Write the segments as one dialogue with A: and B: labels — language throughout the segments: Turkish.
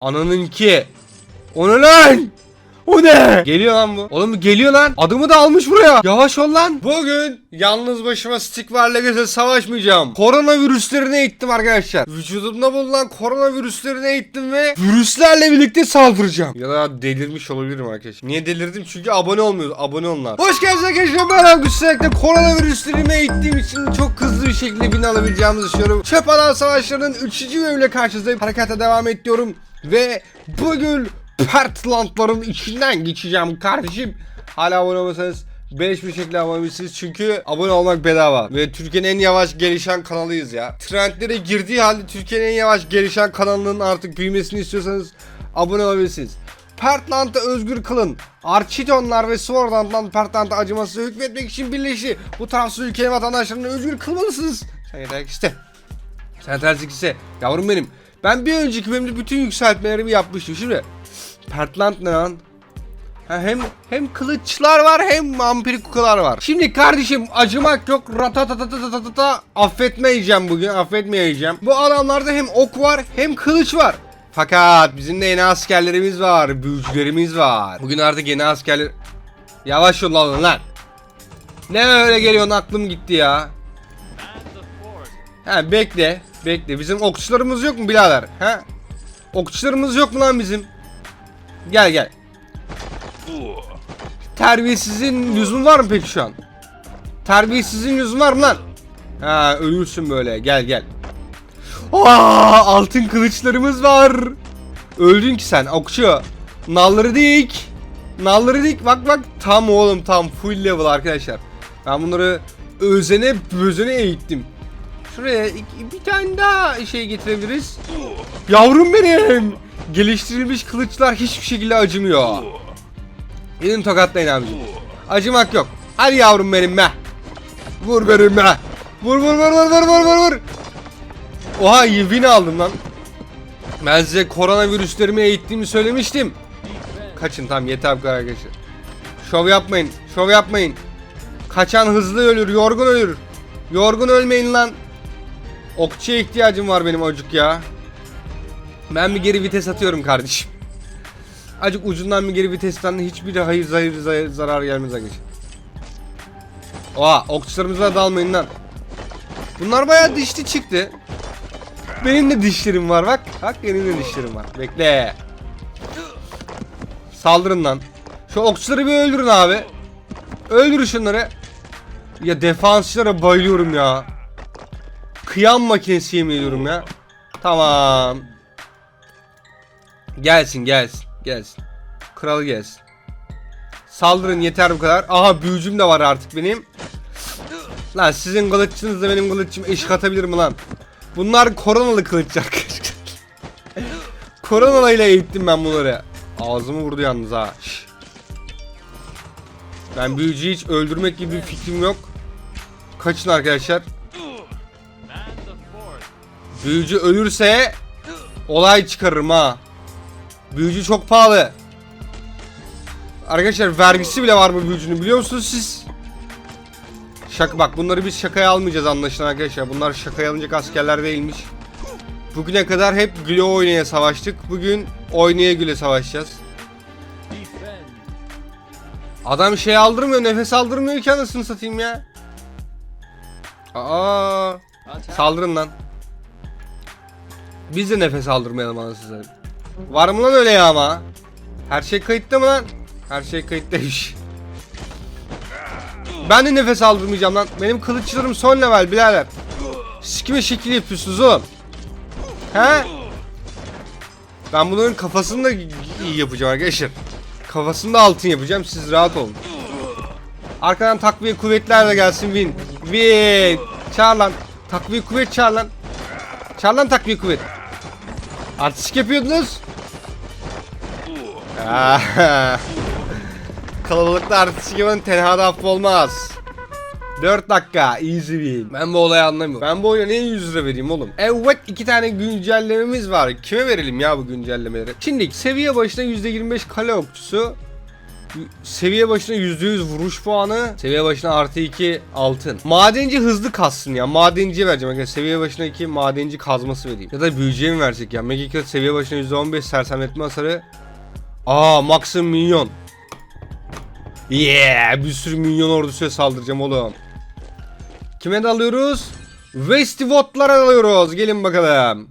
A: Ananınki. O ne lan? O ne? Geliyor lan bu. Oğlum geliyor lan. Adımı da almış buraya. Yavaş ol lan. Bugün yalnız başıma stick var Legacy savaşmayacağım. Koronavirüslerine eğittim arkadaşlar. Vücudumda bulunan koronavirüslerine eğittim ve virüslerle birlikte saldıracağım. Ya da delirmiş olabilirim arkadaşlar. Niye delirdim? Çünkü abone olmuyordu. Abone olunlar. Hoş geldiniz arkadaşlar. Ben Aygüç Selek'te koronavirüslerime eğittiğim için çok hızlı bir şekilde bin alabileceğimizi düşünüyorum. Çöp alan savaşlarının 3. bölümüyle karşınızdayım. Harekete devam ediyorum. Ve bugün Pertlandların içinden geçeceğim kardeşim. Hala abone olmasanız Beleş bir şekilde abone olabilirsiniz çünkü abone olmak bedava ve Türkiye'nin en yavaş gelişen kanalıyız ya. Trendlere girdiği halde Türkiye'nin en yavaş gelişen kanalının artık büyümesini istiyorsanız abone olabilirsiniz. Pertlant'ı özgür kılın. Architonlar ve Swordant'tan Pertlant'a acımasız hükmetmek için birleşti. Bu tarafsız ülkenin vatandaşlarını özgür kılmalısınız. Sen yeter ki iste. Sen terzik ise yavrum benim. Ben bir önceki bölümde bütün yükseltmelerimi yapmıştım. Şimdi Pertlant ne lan? Ha, hem hem kılıçlar var hem vampir kukalar var. Şimdi kardeşim acımak yok. Ratatatatata affetmeyeceğim bugün. Affetmeyeceğim. Bu adamlarda hem ok var hem kılıç var. Fakat bizim de yeni askerlerimiz var. Büyücülerimiz var. Bugün artık yeni askerler... Yavaş ol lan lan. Ne öyle geliyorsun aklım gitti ya. Ha bekle. Bekle. Bizim okçularımız yok mu birader? Ha? Okçularımız yok mu lan bizim? Gel gel. Terbiyesizin lüzum var mı peki şu an? Terbiyesizin lüzum var mı lan? Ha ölürsün böyle gel gel. Aa, altın kılıçlarımız var. Öldün ki sen okçu. Nalları dik. Nalları dik. Bak bak tam oğlum tam full level arkadaşlar. Ben bunları özene bözene eğittim. Şuraya bir tane daha şey getirebiliriz. Yavrum benim. Geliştirilmiş kılıçlar hiçbir şekilde acımıyor. Gidin tokatlayın abicim. Acımak yok. Hadi yavrum benim be. Vur benim be. Vur vur vur vur vur vur vur vur. Oha win aldım lan. Ben size koronavirüslerimi eğittiğimi söylemiştim. Kaçın tamam yeter bu kadar arkadaşlar. Şov yapmayın. Şov yapmayın. Kaçan hızlı ölür, yorgun ölür. Yorgun ölmeyin lan. Okçuya ihtiyacım var benim acık ya. Ben bir geri vites atıyorum kardeşim. Acık ucundan bir geri vitesten hiçbir hayır zahir zahir zarar gelmez arkadaşlar. Oha okçularımıza dalmayın lan. Bunlar bayağı dişli çıktı. Benim de dişlerim var bak. Bak benim de dişlerim var. Bekle. Saldırın lan. Şu okçuları bir öldürün abi. Öldürün şunları. Ya defansçılara bayılıyorum ya. Kıyam makinesi yemin ediyorum ya. Tamam. Gelsin gelsin gelsin. Kral gelsin. Saldırın yeter bu kadar. Aha büyücüm de var artık benim. Lan sizin kılıççınızla benim kılıççım eşik atabilir mi lan? Bunlar koronalı kılıç arkadaşlar. Koronalı ile eğittim ben bunları. Ağzımı vurdu yalnız ha. Ben büyücüyü hiç öldürmek gibi bir fikrim yok. Kaçın arkadaşlar. Büyücü ölürse olay çıkarırım ha. Büyücü çok pahalı. Arkadaşlar vergisi bile var bu büyücünün biliyor musunuz siz? Şaka bak bunları biz şakaya almayacağız anlaşılan arkadaşlar. Bunlar şakaya alınacak askerler değilmiş. Bugüne kadar hep güle oynaya savaştık. Bugün oynaya güle savaşacağız. Adam şey aldırmıyor, nefes aldırmıyor ki anasını satayım ya. Aa, saldırın lan. Biz de nefes aldırmayalım anasını satayım. Var mı lan öyle ya ama? Her şey kayıtta mı lan? Her şey kayıttaymış. Ben de nefes aldırmayacağım lan. Benim kılıçlarım son level birader. Sikime şekil yapıyorsunuz oğlum. He? Ben bunların kafasını da iyi yapacağım arkadaşlar. Kafasını da altın yapacağım. Siz rahat olun. Arkadan takviye kuvvetler de gelsin win. Win. Çağır lan. Takviye kuvvet çağır lan. Çağır lan takviye kuvvet. Artistik yapıyordunuz. Ah. Kalabalıkta artistik yapanın tenhada affı olmaz. 4 dakika easy win. Ben bu olayı anlamıyorum. Ben bu oyuna niye 100 lira vereyim oğlum? Evet iki tane güncellememiz var. Kime verelim ya bu güncellemeleri? Şimdi seviye başına %25 kale okçusu. Seviye başına %100 vuruş puanı. Seviye başına artı 2 altın. Madenci hızlı kassın ya. Madenciye vereceğim. arkadaşlar. seviye başına 2 madenci kazması vereyim. Ya da büyücüye mi versek ya? Megikot seviye başına %15 sersemletme hasarı. Aa maksimum minyon. Yeah bir sürü minyon ordusuyla saldıracağım oğlum. Kime de alıyoruz? Westvot'lara alıyoruz. Gelin bakalım.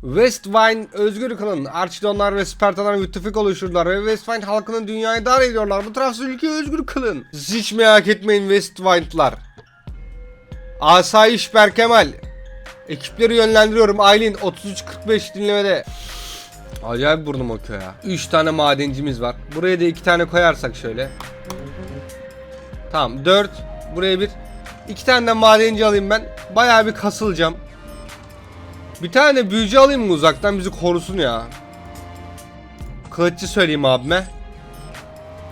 A: Westvine özgür kılın. Archidonlar ve Spartalar müttefik oluşurlar ve Westvine halkının dünyayı dar ediyorlar. Bu tarafsız ülkeyi özgür kılın. Siz hiç merak etmeyin Westvine'lar. Asayiş Berkemal. Ekipleri yönlendiriyorum. Aylin 33-45 dinlemede. Acayip burnum akıyor ya. 3 tane madencimiz var. Buraya da 2 tane koyarsak şöyle. Tamam 4. Buraya bir. 2 tane de madenci alayım ben. Bayağı bir kasılacağım. Bir tane de büyücü alayım mı uzaktan bizi korusun ya. Kılıççı söyleyeyim abime.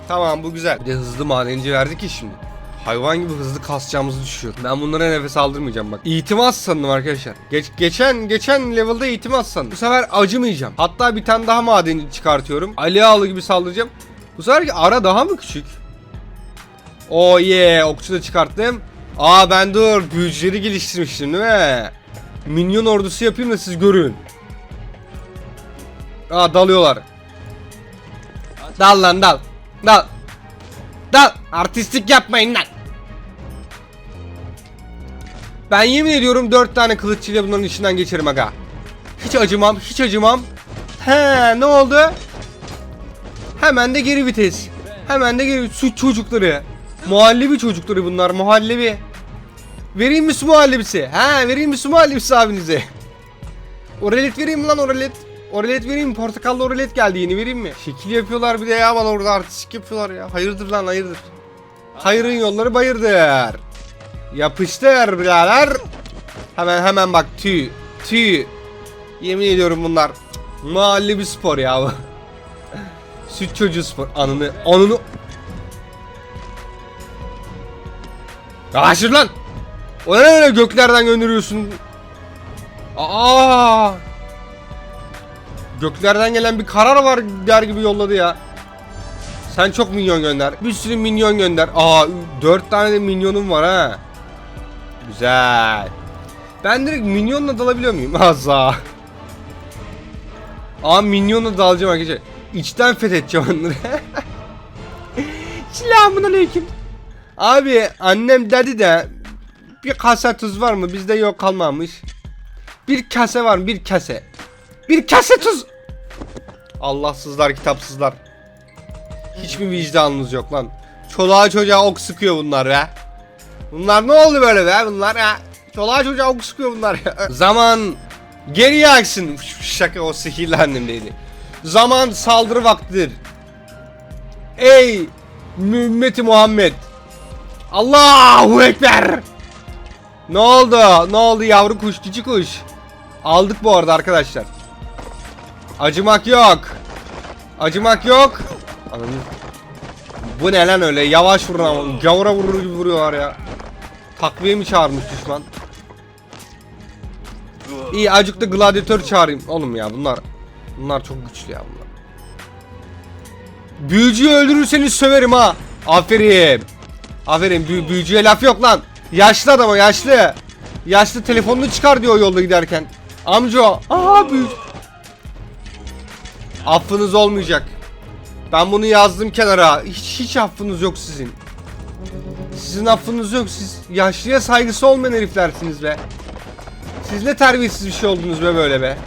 A: Tamam bu güzel. Bir de hızlı madenci verdik ki şimdi. Hayvan gibi hızlı kasacağımızı düşüyorum. Ben bunlara nefes aldırmayacağım bak. İtimat sandım arkadaşlar. Geç, geçen geçen level'da itimat sandım. Bu sefer acımayacağım. Hatta bir tane daha madenci çıkartıyorum. Ali Ağlı gibi saldıracağım. Bu sefer ara daha mı küçük? Oh yeah okçu da çıkarttım. Aa ben dur büyücüleri geliştirmiştim değil mi? Minyon ordusu yapayım da siz görün. Aa dalıyorlar. Dal lan dal. Dal. Dal. Artistik yapmayın lan. Ben yemin ediyorum dört tane kılıççıyla bunların içinden geçerim aga. Hiç acımam, hiç acımam. He, ne oldu? Hemen de geri vites. Hemen de geri su çocukları. Muhallebi çocukları bunlar, muhallebi. Vereyim mi su muhallebisi? He, vereyim mi su muhallebisi abinize? Oralet vereyim mi lan oralet? Oralet vereyim mi? Portakallı oralet geldi yeni vereyim mi? Şekil yapıyorlar bir de ya bana orada artistik yapıyorlar ya. Hayırdır lan hayırdır. Hayrın yolları bayırdır. Yapıştır birader. Hemen hemen bak tüy. Tüy. Yemin ediyorum bunlar. Mahallebi spor ya bu. Süt çocuğu spor. Anını. Anını. Yavaşır lan. O ne öyle göklerden gönderiyorsun? Aa! Göklerden gelen bir karar var der gibi yolladı ya. Sen çok minyon gönder. Bir sürü minyon gönder. Aa 4 tane de minyonum var ha. Güzel. Ben direkt minyonla dalabiliyor muyum? Azza. Aa minyonla dalacağım arkadaşlar. İçten fethedeceğim onları. Selamun aleyküm. Abi annem dedi de bir kase tuz var mı? Bizde yok kalmamış. Bir kase var mı? Bir kase. Bir kase tuz. Allahsızlar, kitapsızlar. Hiç mi vicdanınız yok lan? Çoluğa çocuğa ok sıkıyor bunlar be. Bunlar ne oldu böyle be bunlar ha? Çoluğa çocuğa ok sıkıyor bunlar ya. Zaman geriye aksın. Şaka o sihirli annemdeydi. Zaman saldırı vaktidir. Ey ümmeti Muhammed. Allahu Ekber. Ne oldu? Ne oldu yavru kuş, cici kuş? Aldık bu arada arkadaşlar. Acımak yok. Acımak yok. Ananı. Bu ne lan öyle? Yavaş vurun ama. Gavura vurur gibi vuruyorlar ya. Takviye mi çağırmış düşman? İyi acık da gladyatör çağırayım. Oğlum ya bunlar. Bunlar çok güçlü ya bunlar. Büyücüyü öldürürseniz söverim ha. Aferin. Aferin büyü büyücüye laf yok lan. Yaşlı adam o yaşlı. Yaşlı telefonunu çıkar diyor yolda giderken. Amca aha büyücü. Affınız olmayacak. Ben bunu yazdım kenara. Hiç hiç affınız yok sizin. Sizin affınız yok. Siz yaşlıya saygısı olmayan heriflersiniz be. Siz ne terbiyesiz bir şey oldunuz be böyle be.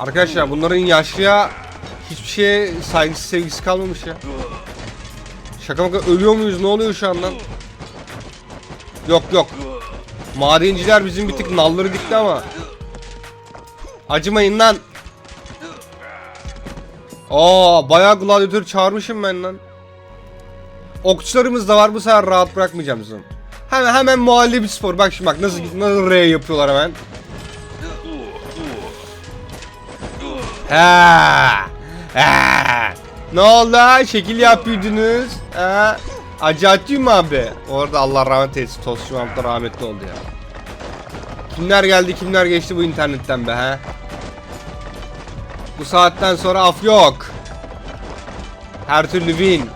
A: Arkadaşlar bunların yaşlıya hiçbir şeye saygısı sevgisi kalmamış ya. Şaka maka ölüyor muyuz? Ne oluyor şu an lan? Yok yok. Madenciler bizim bir tık nalları dikti ama. Acımayın lan. Aa bayağı gladyatör çağırmışım ben lan. Okçularımız da var bu sefer rahat bırakmayacağım sizi. Hemen hemen muhallebi spor. Bak şimdi bak nasıl nasıl R yapıyorlar hemen. Ha. Ha. Ne oldu? Şekil yapıyordunuz. Ha. Acı abi? Orada Allah rahmet eylesin. Tosçu Mahmut rahmetli oldu ya. Kimler geldi kimler geçti bu internetten be he? Bu saatten sonra af yok. Her türlü win.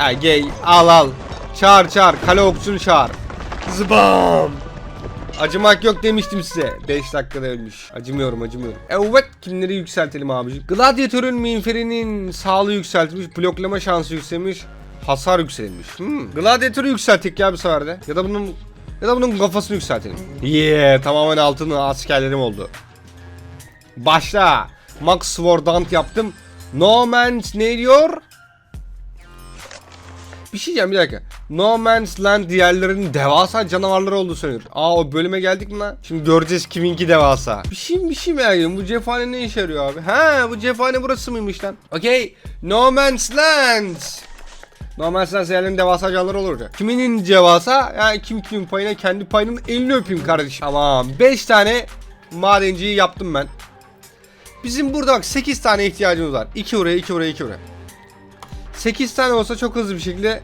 A: Ya gel al al. Çağır çağır. Kale okçunu çağır. Zıbam. Acımak yok demiştim size. 5 dakikada ölmüş. Acımıyorum acımıyorum. Evet kimleri yükseltelim abicim. Gladiatörün minferinin sağlığı yükseltmiş. Bloklama şansı yükselmiş. Hasar yükselmiş. Hmm. Gladiatörü yükselttik ya bir seferde. Ya da bunun ya da bunun kafasını yükseltelim. Yeah tamamen altın askerlerim oldu. Başla. Max Swordant yaptım. No Man's ne diyor? Bir şey diyeceğim bir dakika. No Man's Land diğerlerinin devasa canavarları olduğu söylüyor. Aa o bölüme geldik mi lan? Şimdi göreceğiz kiminki devasa. Bir şey bir şey merak ediyorum. Bu cephane ne işe yarıyor abi? Ha bu cephane burası mıymış lan? Okey. No Man's Land. No Man's Land diğerlerinin devasa canavarları olur. Kiminin devasa? Yani kim kimin payına kendi payının elini öpeyim kardeşim. Tamam. 5 tane madenciyi yaptım ben. Bizim burada bak 8 tane ihtiyacımız var. 2 oraya 2 oraya 2 oraya. 8 tane olsa çok hızlı bir şekilde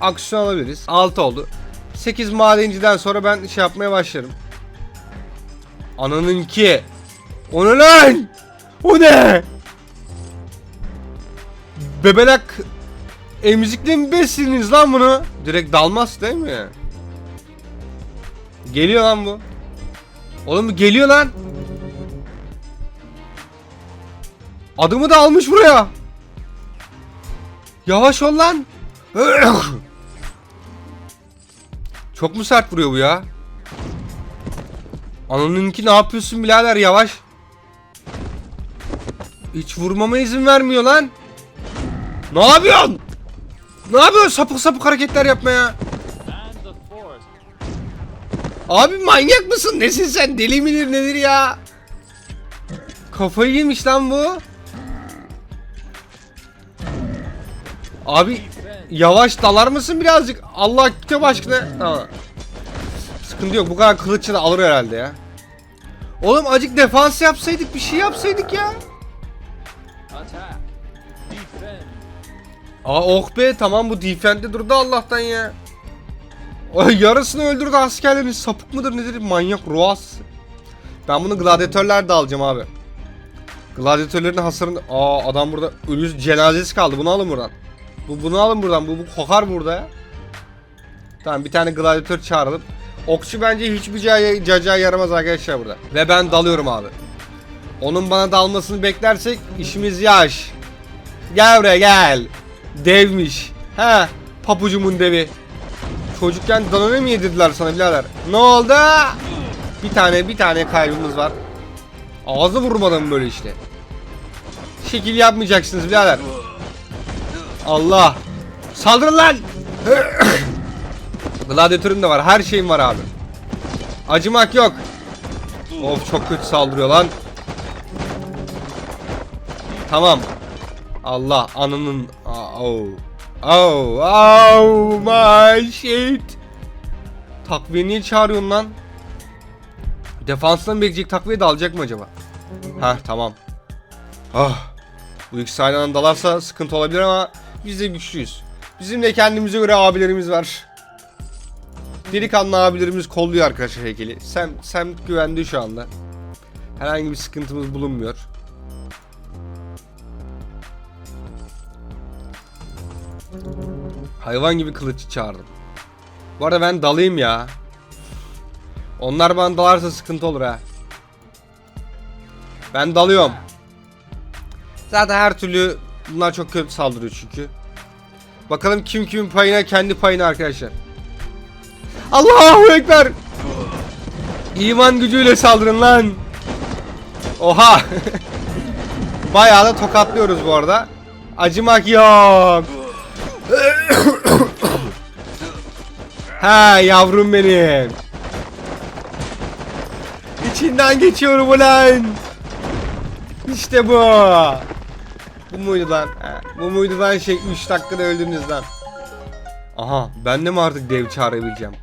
A: aksiyon alabiliriz. 6 oldu. 8 madenciden sonra ben şey yapmaya başlarım. Ananınki. O ne lan? O ne? Bebelak emzikle mi beslediniz lan bunu? Direkt dalmaz değil mi? Geliyor lan bu. Oğlum geliyor lan. Adımı da almış buraya. Yavaş ol lan. Çok mu sert vuruyor bu ya? Ananınki ne yapıyorsun birader yavaş. Hiç vurmama izin vermiyor lan. Ne yapıyorsun? Ne yapıyorsun sapık sapık hareketler yapma ya. Abi manyak mısın? Nesin sen? Deli midir nedir ya? Kafayı yemiş lan bu. Abi yavaş dalar mısın birazcık? Allah kitap aşkına. Tamam. Sıkıntı yok. Bu kadar kılıçla da alır herhalde ya. Oğlum acık defans yapsaydık bir şey yapsaydık ya. Aa oh be tamam bu defend'de durdu Allah'tan ya. Ay yarısını öldürdü askerlerin sapık mıdır nedir manyak ruhas. Ben bunu gladyatörler de alacağım abi. Gladyatörlerin hasarını... Aa adam burada ölü cenazesi kaldı bunu alın buradan. Bu, bunu alın buradan bu, bu kokar burada. Tamam bir tane gladyatör çağıralım. Okçu bence hiçbir caya, caca yaramaz arkadaşlar burada. Ve ben dalıyorum abi. Onun bana dalmasını beklersek işimiz yaş. Gel buraya gel. Devmiş. He papucumun devi. Çocukken danone mi yedirdiler sana birader? Ne oldu? Bir tane bir tane kaybımız var. Ağzı vurmadan böyle işte. Şekil yapmayacaksınız birader. Allah. Saldırın lan. Gladyatörüm de var. Her şeyim var abi. Acımak yok. Of çok kötü saldırıyor lan. Tamam. Allah ananın oh. Oh, oh my shit. Takviye niye çağırıyorsun lan? Defanstan bekleyecek takviye de alacak mı acaba? Ha tamam. Ah. Bu ikisi dalarsa sıkıntı olabilir ama biz de güçlüyüz. Bizim de kendimize göre abilerimiz var. Delikanlı abilerimiz kolluyor arkadaşlar heykeli. Sem, semt güvende şu anda. Herhangi bir sıkıntımız bulunmuyor. Hayvan gibi kılıç çağırdım. Bu arada ben dalayım ya. Onlar bana dalarsa sıkıntı olur ha. Ben dalıyorum. Zaten her türlü bunlar çok kötü saldırıyor çünkü. Bakalım kim kimin payına kendi payına arkadaşlar. Allahu Ekber. İman gücüyle saldırın lan. Oha. Bayağı da tokatlıyoruz bu arada. Acımak yok. ha yavrum benim. İçinden geçiyorum ulan. İşte bu. Bu muydu lan? Bu muydu lan şey 3 dakikada öldünüz lan. Aha ben de mi artık dev çağırabileceğim?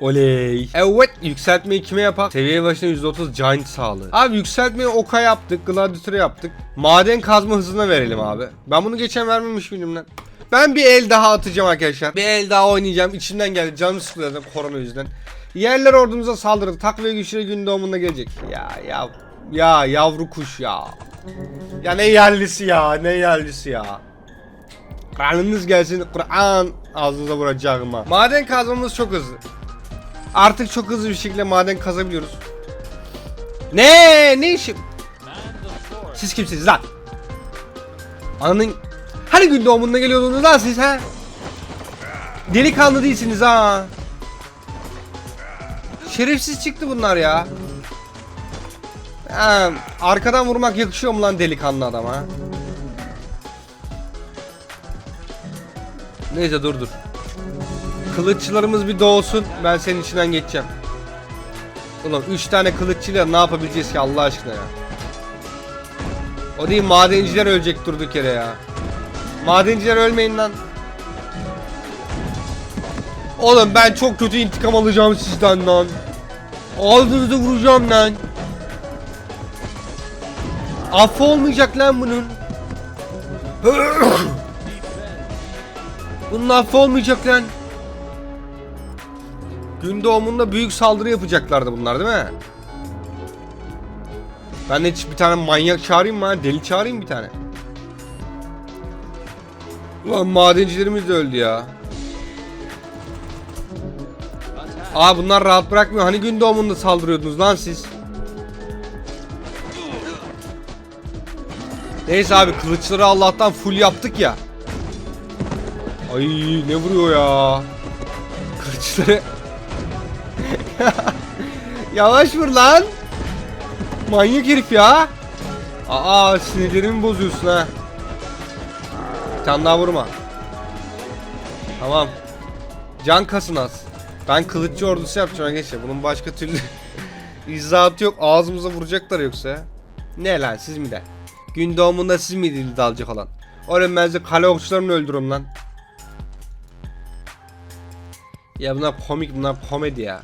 A: Oley. Evet yükseltmeyi kime yapak? Seviye başına %30 giant sağlığı. Abi yükseltmeyi oka yaptık. Gladiator'a yaptık. Maden kazma hızına verelim abi. Ben bunu geçen vermemiş miydim lan? Ben bir el daha atacağım arkadaşlar. Bir el daha oynayacağım. İçimden geldi. Canım zaten korona yüzünden. Yerler ordumuza saldırdı. Takviye güçleri gün doğumunda gelecek. Ya ya ya yavru kuş ya. Ya ne yerlisi ya ne yerlisi ya. Kur'anınız gelsin Kur'an ağzınıza vuracağım ha. Maden kazmamız çok hızlı. Artık çok hızlı bir şekilde maden kazabiliyoruz. Ne ne işim? Siz kimsiniz lan? Ananın hani gün doğumunda geliyordunuz lan siz ha? Delikanlı değilsiniz ha. Şerefsiz çıktı bunlar ya. Ha, arkadan vurmak yakışıyor mu lan delikanlı adama? Neyse dur dur. Kılıççılarımız bir doğsun. Ben senin içinden geçeceğim. Ulan 3 tane kılıççıyla ne yapabileceğiz ki Allah aşkına ya? O değil madenciler ölecek durduk yere ya. Madenciler ölmeyin lan. Oğlum ben çok kötü intikam alacağım sizden lan. Ağzınızı vuracağım lan. Affı olmayacak lan bunun. bunun affı olmayacak lan. Gün doğumunda büyük saldırı yapacaklardı bunlar değil mi? Ben de bir tane manyak çağırayım mı? Deli çağırayım bir tane. Ulan madencilerimiz de öldü ya. Aa bunlar rahat bırakmıyor. Hani gün doğumunda saldırıyordunuz lan siz? Neyse abi kılıçları Allah'tan full yaptık ya. Ay ne vuruyor ya. Kılıçları. Yavaş vur lan. Manyak herif ya. Aa sinirlerimi bozuyorsun ha. Bir tane daha vurma. Tamam. Can kasın az. Ben kılıççı ordusu yapacağım arkadaşlar. Bunun başka türlü izahatı yok. Ağzımıza vuracaklar yoksa. Ne lan siz mi de? Gün doğumunda siz miydiniz dalcı falan? Oğlum ben size kale okçularını öldürürüm lan. Ya bunlar komik bunlar komedi ya.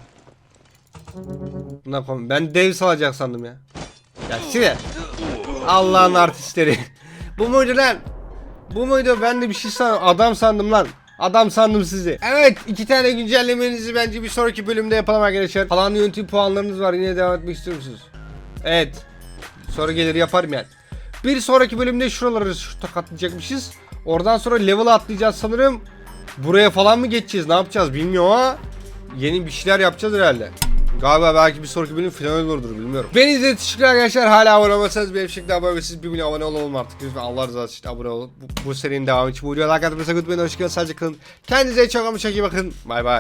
A: Bunlar komik. Ben dev salacak sandım ya. Ya size. Allah'ın artistleri. Bu muydu lan? Bu muydu? Ben de bir şey sandım. Adam sandım lan. Adam sandım sizi. Evet iki tane güncellemenizi bence bir sonraki bölümde yapalım arkadaşlar. Falan yönetim puanlarınız var. Yine devam etmek istiyor musunuz? Evet. Sonra gelir yaparım yani. Bir sonraki bölümde şuraları şu takatlayacakmışız. Oradan sonra level atlayacağız sanırım. Buraya falan mı geçeceğiz? Ne yapacağız bilmiyorum ama yeni bir şeyler yapacağız herhalde. Galiba belki bir sonraki bölüm final olurdur bilmiyorum. Beni izlediğiniz için arkadaşlar. Hala abone olmasanız bir şekilde abone siz bir milyon abone olalım artık. Lütfen Allah rızası için abone olun. Bu, bu serinin devamı için bu videoya like atmayı sakın unutmayın. Hoşçakalın. Sadece kalın. Kendinize çok ama çok iyi bakın. Bay bay.